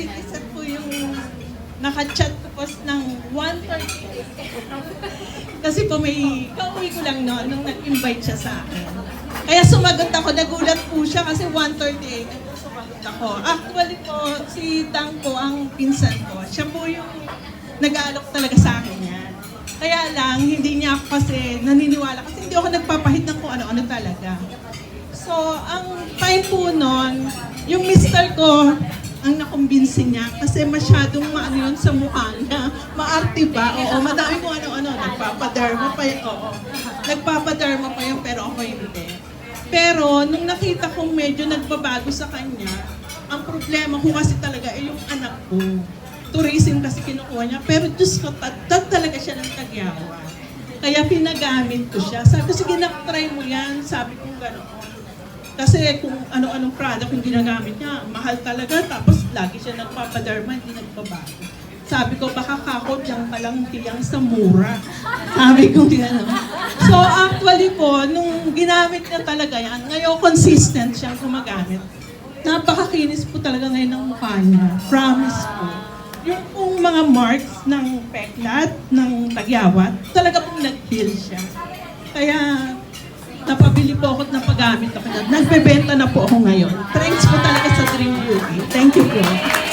nakaset po yung naka-chat ko po ng 1.38. Kasi po may, kauwi ko lang noon nung nag-invite siya sa akin. Kaya sumagot ako, nagulat po siya kasi 1.38. Sumagot ako. Actually po, si Dang po ang pinsan ko. Siya po yung nag-aalok talaga sa akin yan. Kaya lang, hindi niya ako kasi naniniwala. Kasi hindi ako nagpapahit ng kung ano-ano talaga. So, ang time po noon, yung mister ko, ang nakumbinsi niya kasi masyadong maano yun sa mukha niya. Maarte ba? Oo, madami kung ano-ano. Nagpapaderma pa yun. Oo. Nagpapaderma pa yun, pero ako hindi. Pero, nung nakita kong medyo nagbabago sa kanya, ang problema ko kasi talaga ay yung anak ko. Tourism kasi kinukuha niya. Pero Diyos ko, tat, tat talaga siya ng tagyawa. Kaya pinagamit ko siya. Sabi ko, sige na, try mo yan. Sabi ko gano'n. Kasi kung ano-anong product yung ginagamit niya, mahal talaga. Tapos lagi siya nagpapaderma, hindi nagbabago. Sabi ko, baka kako dyan ka lang tiyang sa mura. Sabi ko, gano'n. So actually po, nung ginamit niya talaga yan, ngayon consistent siyang gumagamit. Napakakinis po talaga ngayon ng mukha niya. Promise po. Yung pong mga marks ng peklat, ng tagyawat, talaga pong nag-heal siya. Kaya napabili po ako at napagamit ako. Nagbebenta na po ako ngayon. Thanks po talaga sa Dream Beauty. Thank you po.